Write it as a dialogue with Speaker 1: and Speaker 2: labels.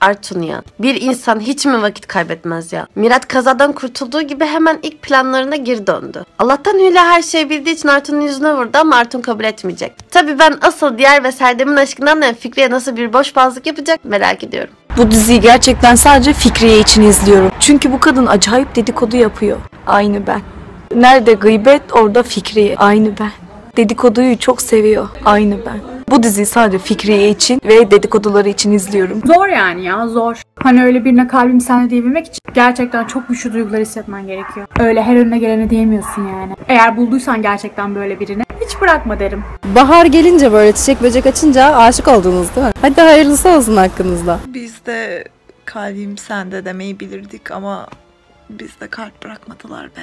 Speaker 1: Artun ya. Bir insan hiç mi vakit kaybetmez ya? Mirat kazadan kurtulduğu gibi hemen ilk planlarına geri döndü. Allah'tan Hülya her şeyi bildiği için Artun'un yüzüne vurdu ama Artun kabul etmeyecek. Tabii ben asıl diğer ve Serdem'in aşkından da Fikriye nasıl bir boş bazlık yapacak merak ediyorum.
Speaker 2: Bu diziyi gerçekten sadece Fikriye için izliyorum. Çünkü bu kadın acayip dedikodu yapıyor. Aynı ben. Nerede gıybet orada Fikriye. Aynı ben. Dedikoduyu çok seviyor. Aynı ben. Bu diziyi sadece Fikriye için ve dedikoduları için izliyorum.
Speaker 3: Zor yani ya zor. Hani öyle birine kalbim sende diyebilmek için gerçekten çok güçlü duygular hissetmen gerekiyor. Öyle her önüne gelene diyemiyorsun yani. Eğer bulduysan gerçekten böyle birini hiç bırakma derim.
Speaker 4: Bahar gelince böyle çiçek böcek açınca aşık oldunuz değil mi? Hadi hayırlısı olsun hakkınızda.
Speaker 5: Biz de kalbim sende demeyi bilirdik ama biz de kalp bırakmadılar be.